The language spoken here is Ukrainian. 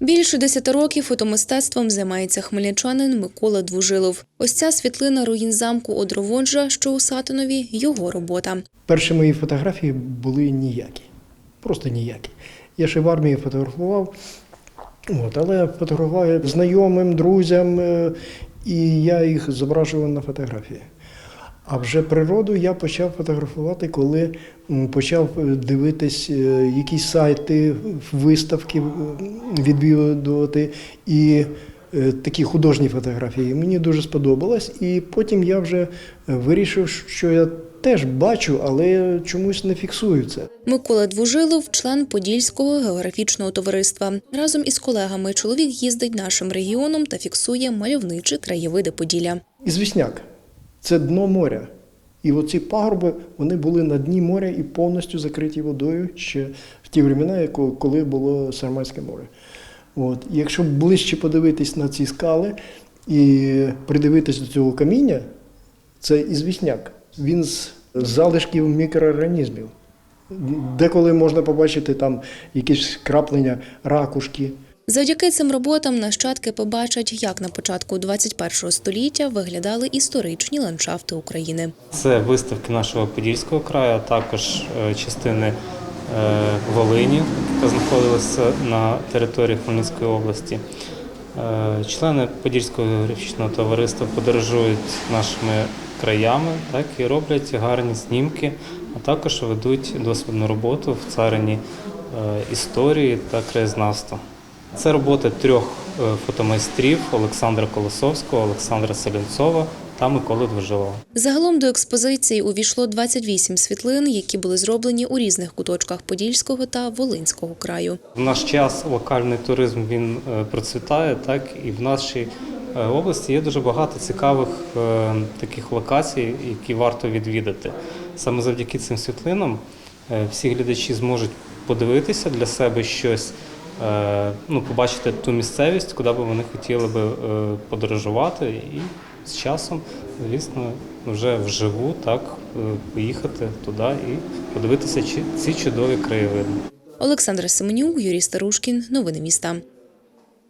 Більше десяти років фотомистецтвом займається хмельничанин Микола Двужилов. Ось ця світлина руїн замку Одроводжа, що у Сатинові, його робота. Перші мої фотографії були ніякі. Просто ніякі. Я ще в армії фотографував, от, але фотографував знайомим, друзям, е, і я їх зображував на фотографії. А вже природу я почав фотографувати, коли почав е, дивитись е, якісь сайти, виставки, відвідувати і е, такі художні фотографії. Мені дуже сподобалось. І потім я вже вирішив, що я теж бачу, але чомусь не фіксую це. Микола Двужилов – член Подільського географічного товариства. Разом із колегами чоловік їздить нашим регіоном та фіксує мальовничі краєвиди Поділля. Ізвісняк це дно моря. І оці пагорби вони були на дні моря і повністю закриті водою ще в ті времена, коли було Сарматське море. От. Якщо ближче подивитись на ці скали і придивитись до цього каміння, це ізвісняк. Він з залишків мікроорганізмів. Деколи можна побачити там якісь краплення ракушки, Завдяки цим роботам нащадки побачать, як на початку 21 століття виглядали історичні ландшафти України. Це виставки нашого Подільського краю, а також е, частини е, Волині, яка знаходилася на території Хмельницької області. Е, Члени Подільського географічного товариства подорожують нашими краями так, і роблять гарні знімки, а також ведуть досвідну роботу в царині історії та краєзнавства. Це роботи трьох е, фотомайстрів Олександра Колосовського, Олександра Селянцова та Миколи Двожилова. Загалом до експозиції увійшло 28 світлин, які були зроблені у різних куточках Подільського та Волинського краю. В наш час локальний туризм він е, процвітає, так і в нашій е, області є дуже багато цікавих таких локацій, які варто відвідати. Саме завдяки цим світлинам всі глядачі зможуть подивитися для себе щось, ну, побачити ту місцевість, куди би вони хотіли би е, подорожувати, і з часом, звісно, вже вживу так е, поїхати туди і подивитися ці чудові краєвиди. Олександра Семенюк, Юрій Старушкін. Новини міста.